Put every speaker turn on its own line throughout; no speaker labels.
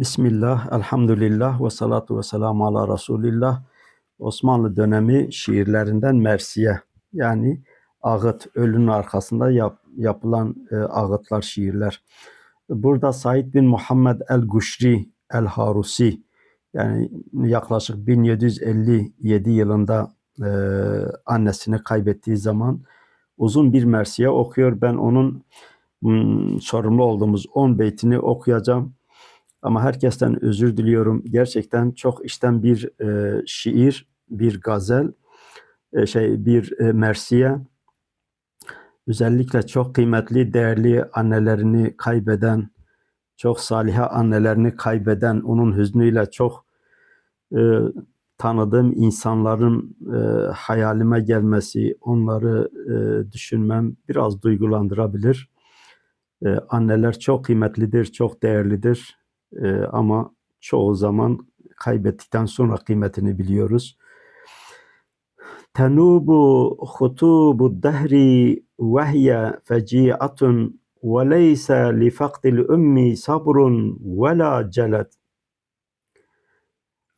Bismillah, elhamdülillah ve salatu ve selamu ala Resulillah. Osmanlı dönemi şiirlerinden Mersiye. Yani ağıt, ölünün arkasında yap- yapılan e, ağıtlar, şiirler. Burada Said bin Muhammed el-Guşri el-Harusi yani yaklaşık 1757 yılında e, annesini kaybettiği zaman uzun bir Mersiye okuyor. Ben onun mm, sorumlu olduğumuz 10 beytini okuyacağım. Ama herkesten özür diliyorum. Gerçekten çok işten bir e, şiir, bir gazel, e, şey bir e, mersiye. Özellikle çok kıymetli, değerli annelerini kaybeden, çok saliha annelerini kaybeden, onun hüznüyle çok e, tanıdığım insanların e, hayalime gelmesi, onları e, düşünmem biraz duygulandırabilir. E, anneler çok kıymetlidir, çok değerlidir. E, ama çoğu zaman kaybettikten sonra kıymetini biliyoruz. Tenubu hutubu dehri vehye feciatun ve leyse li fakdil ummi sabrun ve la celet.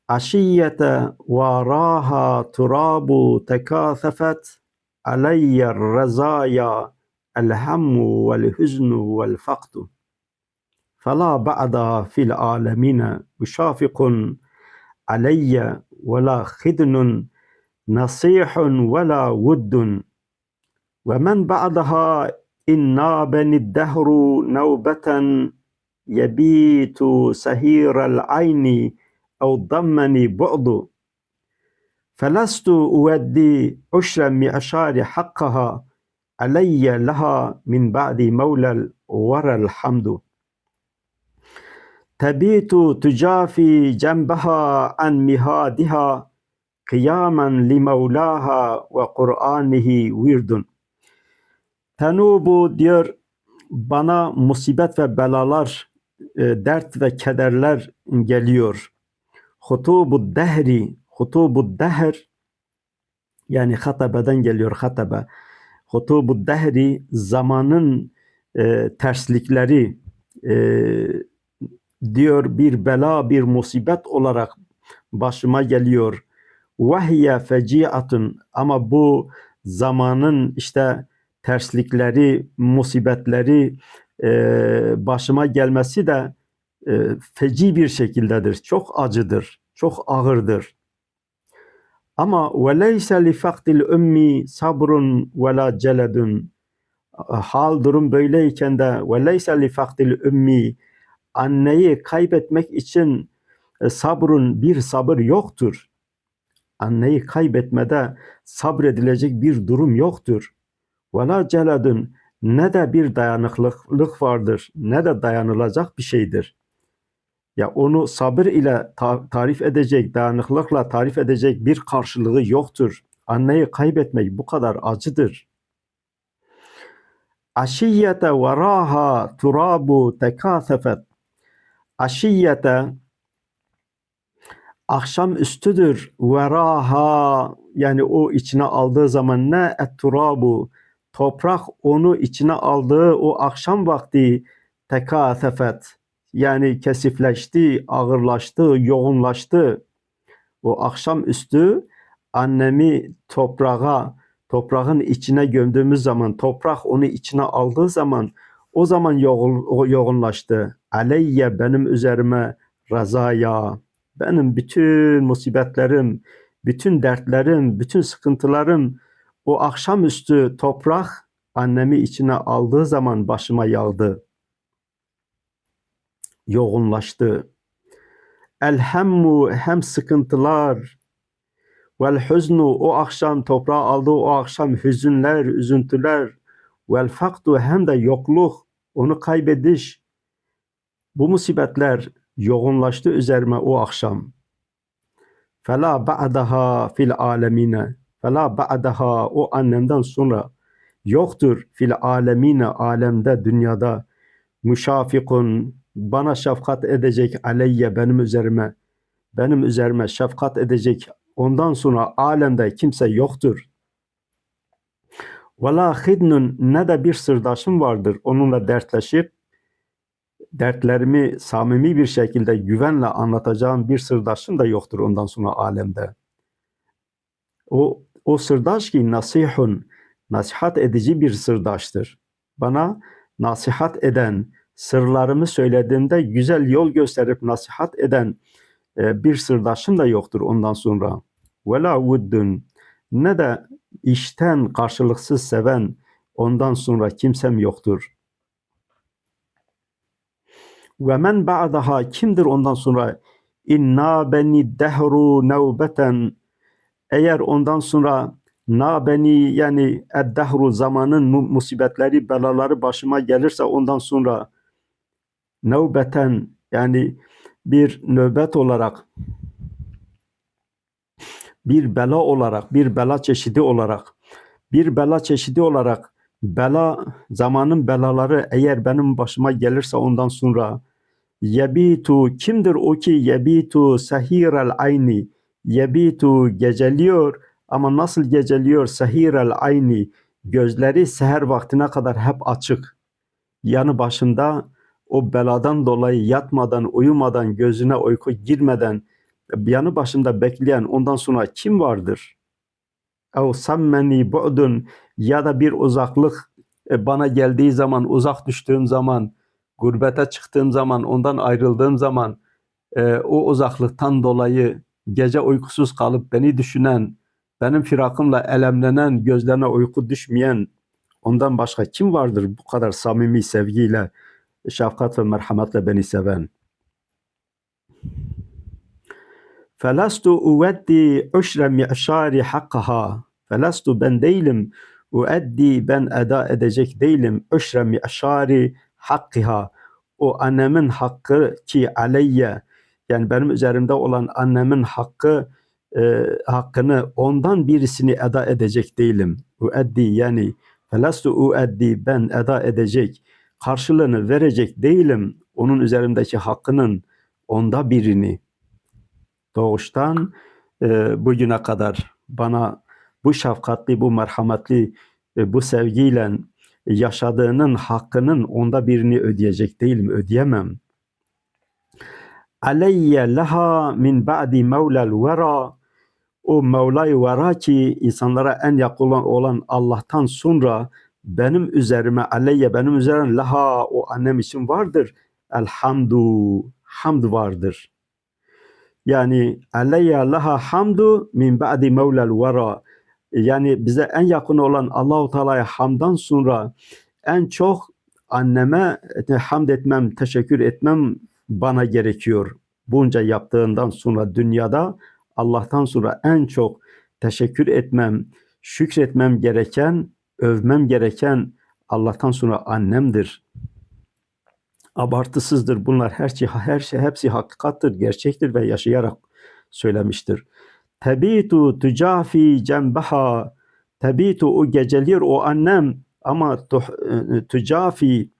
Aşiyete varaha turabu tekâthefet aleyye rezaya el vel hüznu vel fakdu. فلا بعدها في العالمين مشافق علي ولا خدن نصيح ولا ود. ومن بعدها إن نابني الدهر نوبة يبيت سهير العين أو ضمني بعد. فلست أودي عشر معشار حقها علي لها من بعد مولى الورى الحمد. Tebitu tucafi cembeha an mihadiha kıyamen li mevlaha ve Kur'anihi virdun. Tenubu diyor bana musibet ve belalar, e, dert ve kederler geliyor. Hutubu dehri, hutubu dehr yani hatabeden geliyor hatabe. Hutubu dehri zamanın e, terslikleri, e, diyor bir bela, bir musibet olarak başıma geliyor. Vehye feciatun ama bu zamanın işte terslikleri, musibetleri e, başıma gelmesi de e, feci bir şekildedir. Çok acıdır, çok ağırdır. Ama ve leyse li ummi sabrun ve la. Hal durum böyleyken de ve leyse li ummi anneyi kaybetmek için e, sabrın bir sabır yoktur. Anneyi kaybetmede sabredilecek bir durum yoktur. Vela celadun ne de bir dayanıklılık vardır ne de dayanılacak bir şeydir. Ya onu sabır ile ta- tarif edecek, dayanıklılıkla tarif edecek bir karşılığı yoktur. Anneyi kaybetmek bu kadar acıdır. Aşiyete veraha turabu tekâsefet aşiyete akşam üstüdür veraha yani o içine aldığı zaman ne etturabu toprak onu içine aldığı o akşam vakti tekâsefet yani kesifleşti, ağırlaştı, yoğunlaştı. O akşam üstü annemi toprağa, toprağın içine gömdüğümüz zaman, toprak onu içine aldığı zaman o zaman yoğun, yoğunlaştı. Aleyye benim üzerime razaya, benim bütün musibetlerim, bütün dertlerim, bütün sıkıntılarım o akşamüstü toprak annemi içine aldığı zaman başıma yağdı. Yoğunlaştı. Elhemmu hem sıkıntılar vel hüznu o akşam toprağı aldığı o akşam hüzünler, üzüntüler vel fakdu hem de yokluk, onu kaybediş. Bu musibetler yoğunlaştı üzerime o akşam. Fela ba'daha fil alemine. Fela ba'daha o annemden sonra yoktur fil alemine alemde dünyada müşafikun bana şefkat edecek aleyye benim üzerime benim üzerime şefkat edecek ondan sonra alemde kimse yoktur. Ve la hidnun ne de bir sırdaşım vardır onunla dertleşip dertlerimi samimi bir şekilde güvenle anlatacağım bir sırdaşım da yoktur ondan sonra alemde. O, o sırdaş ki nasihun, nasihat edici bir sırdaştır. Bana nasihat eden, sırlarımı söylediğimde güzel yol gösterip nasihat eden e, bir sırdaşım da yoktur ondan sonra. Vela vuddun ne de işten karşılıksız seven ondan sonra kimsem yoktur. Ve men ba'daha kimdir ondan sonra? inna beni dehru nevbeten eğer ondan sonra na beni yani eddehru zamanın musibetleri belaları başıma gelirse ondan sonra nevbeten yani bir nöbet olarak bir bela olarak, bir bela çeşidi olarak, bir bela çeşidi olarak bela zamanın belaları eğer benim başıma gelirse ondan sonra yebitu kimdir o ki yebitu sahirel ayni? Yebitu geceliyor ama nasıl geceliyor sahirel ayni? Gözleri seher vaktine kadar hep açık. Yanı başında o beladan dolayı yatmadan uyumadan gözüne uyku girmeden yanı başında bekleyen ondan sonra kim vardır? Ev sammeni bu'dun. Ya da bir uzaklık e, bana geldiği zaman, uzak düştüğüm zaman, gurbete çıktığım zaman, ondan ayrıldığım zaman e, o uzaklıktan dolayı gece uykusuz kalıp beni düşünen, benim firakımla elemlenen, gözlerine uyku düşmeyen ondan başka kim vardır bu kadar samimi sevgiyle, şefkat ve merhametle beni seven? Felastu uveddi üşre mi'şari hakkaha. Felastu ben değilim. Ueddi ben eda edecek değilim. Üşre mi'şari hakkiha. O annemin hakkı ki aleyye yani benim üzerimde olan annemin hakkı e, hakkını ondan birisini eda edecek değilim. Ueddi yani felastu ueddi ben eda edecek karşılığını verecek değilim. Onun üzerimdeki hakkının onda birini doğuştan e, bugüne kadar bana bu şefkatli, bu merhametli, e, bu sevgiyle yaşadığının hakkının onda birini ödeyecek değilim, ödeyemem. Aleyye leha min ba'di mevlel vera o Mevla-i Vera ki insanlara en yakın olan Allah'tan sonra benim üzerime aleyye benim üzerime laha o annem için vardır. Elhamdu hamd vardır. Yani aleyya laha hamdu min ba'di mevlel vera. Yani bize en yakın olan Allahu Teala'ya hamdan sonra en çok anneme hamd etmem, teşekkür etmem bana gerekiyor. Bunca yaptığından sonra dünyada Allah'tan sonra en çok teşekkür etmem, şükretmem gereken, övmem gereken Allah'tan sonra annemdir abartısızdır. Bunlar her şey, her şey hepsi hakikattır, gerçektir ve yaşayarak söylemiştir. Tebitu tucafi cembaha Tebitu o geceliyor o annem ama e, tucafi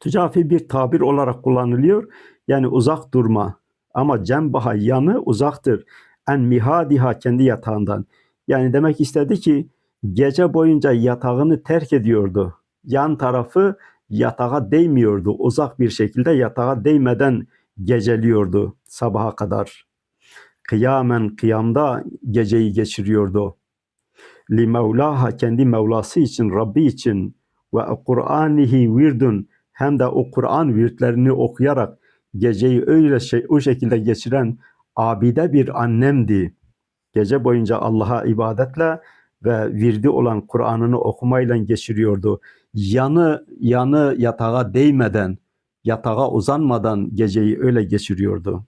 tucafi bir tabir olarak kullanılıyor. Yani uzak durma. Ama cembaha yanı uzaktır. En mihadiha kendi yatağından. Yani demek istedi ki gece boyunca yatağını terk ediyordu. Yan tarafı yatağa değmiyordu. Uzak bir şekilde yatağa değmeden geceliyordu sabaha kadar. Kıyamen kıyamda geceyi geçiriyordu. Li Mevlaha kendi Mevlası için, Rabbi için ve Kur'anihi virdun hem de o Kur'an virtlerini okuyarak geceyi öyle şey o şekilde geçiren abide bir annemdi. Gece boyunca Allah'a ibadetle ve virdi olan Kur'an'ını okumayla geçiriyordu yanı yanı yatağa değmeden, yatağa uzanmadan geceyi öyle geçiriyordu.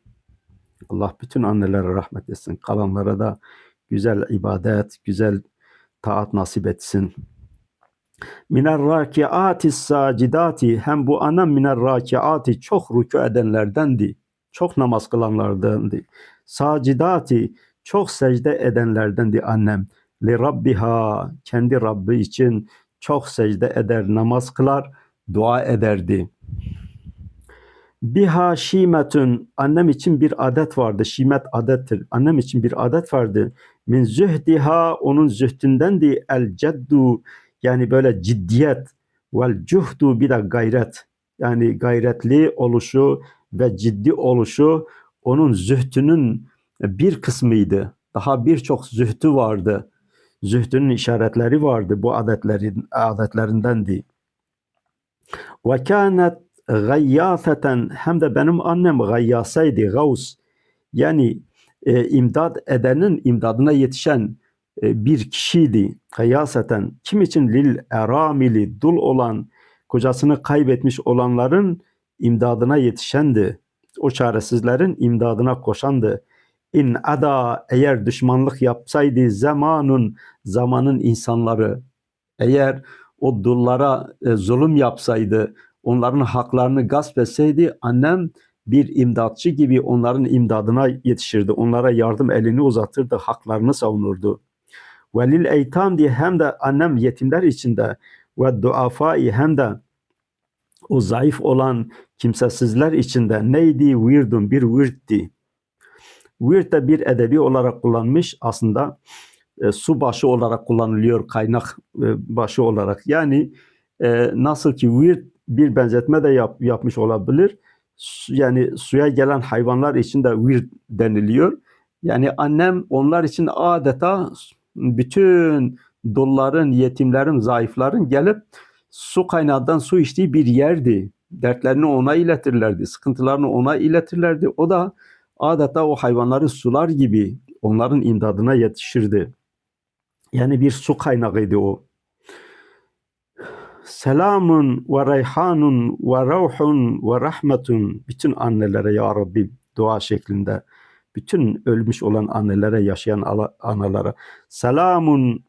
Allah bütün annelere rahmet etsin. Kalanlara da güzel ibadet, güzel taat nasip etsin. Miner rakiati sacidati hem bu ana miner rakiati çok rükû edenlerdendi. Çok namaz kılanlardandı. Sacidati çok secde edenlerdendi annem. Li rabbiha kendi Rabbi için çok secde eder, namaz kılar, dua ederdi. Biha şimetün annem için bir adet vardı. Şimet adettir. Annem için bir adet vardı. Min zühdiha onun zühdündendi el ceddu yani böyle ciddiyet vel cuhdu bir de gayret. yani gayretli oluşu ve ciddi oluşu onun zühdünün bir kısmıydı. Daha birçok zühdü vardı. Zühdünün işaretleri vardı. Bu adetlerin adetlerindendi. Ve kânet gayyâfeten hem de benim annem gayyasaydı, gavs. Yani e, imdad edenin imdadına yetişen e, bir kişiydi. Gayyaseten kim için lil eramili dul olan kocasını kaybetmiş olanların imdadına yetişendi. O çaresizlerin imdadına koşandı. İn ada eğer düşmanlık yapsaydı zamanın zamanın insanları eğer o dullara e, zulüm yapsaydı onların haklarını gasp etseydi annem bir imdatçı gibi onların imdadına yetişirdi. Onlara yardım elini uzatırdı, haklarını savunurdu. Velil eytam diye hem de annem yetimler içinde ve duafai hem de o zayıf olan kimsesizler içinde neydi? Virdun, bir virtti. Virt de bir edebi olarak kullanmış aslında e, su başı olarak kullanılıyor kaynak e, başı olarak. Yani e, nasıl ki virt bir benzetme de yap, yapmış olabilir. Yani suya gelen hayvanlar için de virt deniliyor. Yani annem onlar için adeta bütün dulların, yetimlerin, zayıfların gelip su kaynağından su içtiği bir yerdi. Dertlerini ona iletirlerdi, sıkıntılarını ona iletirlerdi. O da adeta o hayvanları sular gibi onların imdadına yetişirdi. Yani bir su kaynağıydı o. Selamun ve reyhanun ve ruhun ve rahmetun. Bütün annelere ya Rabbi dua şeklinde bütün ölmüş olan annelere yaşayan analara selamun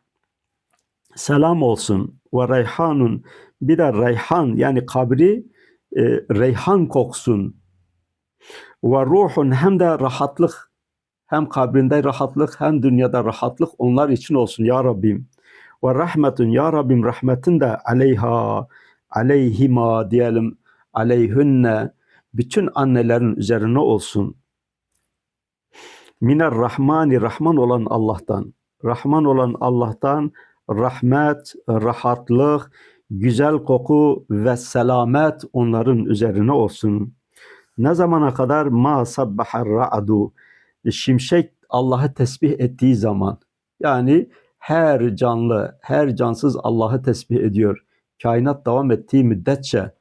selam olsun ve reyhanun. Bir de reyhan yani kabri e, reyhan koksun. Ve ruhun hem de rahatlık hem kabrinde rahatlık hem dünyada rahatlık onlar için olsun ya Rabbim. Ve rahmetun ya Rabbim rahmetin de aleyha aleyhima diyelim aleyhünne bütün annelerin üzerine olsun. Miner rahmani rahman olan Allah'tan. Rahman olan Allah'tan rahmet, rahatlık, güzel koku ve selamet onların üzerine olsun. Ne zamana kadar ma sabbahar ra'du şimşek Allah'ı tesbih ettiği zaman yani her canlı, her cansız Allah'ı tesbih ediyor. Kainat devam ettiği müddetçe,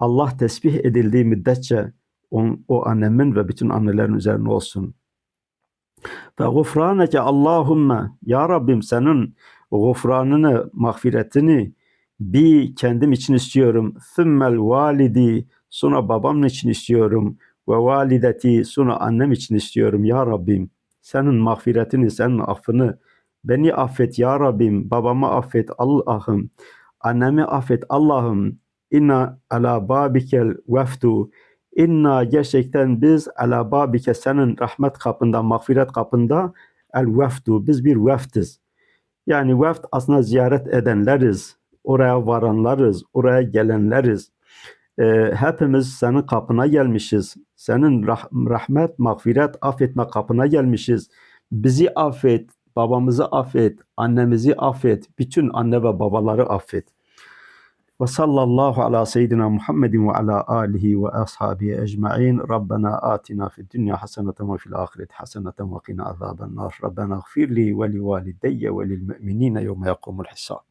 Allah tesbih edildiği müddetçe on, o annemin ve bütün annelerin üzerine olsun. Ve gufraneke Allahümme, Ya Rabbim senin gufranını, mağfiretini bir kendim için istiyorum. Thümmel validi, sonra babam için istiyorum ve valideti sonra annem için istiyorum ya Rabbim. Senin mağfiretini, senin affını beni affet ya Rabbim. Babamı affet Allah'ım. Annemi affet Allah'ım. İnna ala babikel veftu. İnna gerçekten biz ala babike senin rahmet kapında, mağfiret kapında el veftu. Biz bir veftiz. Yani veft aslında ziyaret edenleriz. Oraya varanlarız, oraya gelenleriz e, hepimiz senin kapına gelmişiz. Senin rah- rahmet, mağfiret, affetme kapına gelmişiz. Bizi affet, babamızı affet, annemizi affet, bütün anne ve babaları affet. Ve sallallahu ala seyyidina Muhammedin ve ala alihi ve ashabihi ecma'in. Rabbena atina fid dünya haseneten ve fil ahireti haseneten ve qina azaben nar. Rabbena gfirli ve li valideyye ve lil müminine yevme yakumul hisab.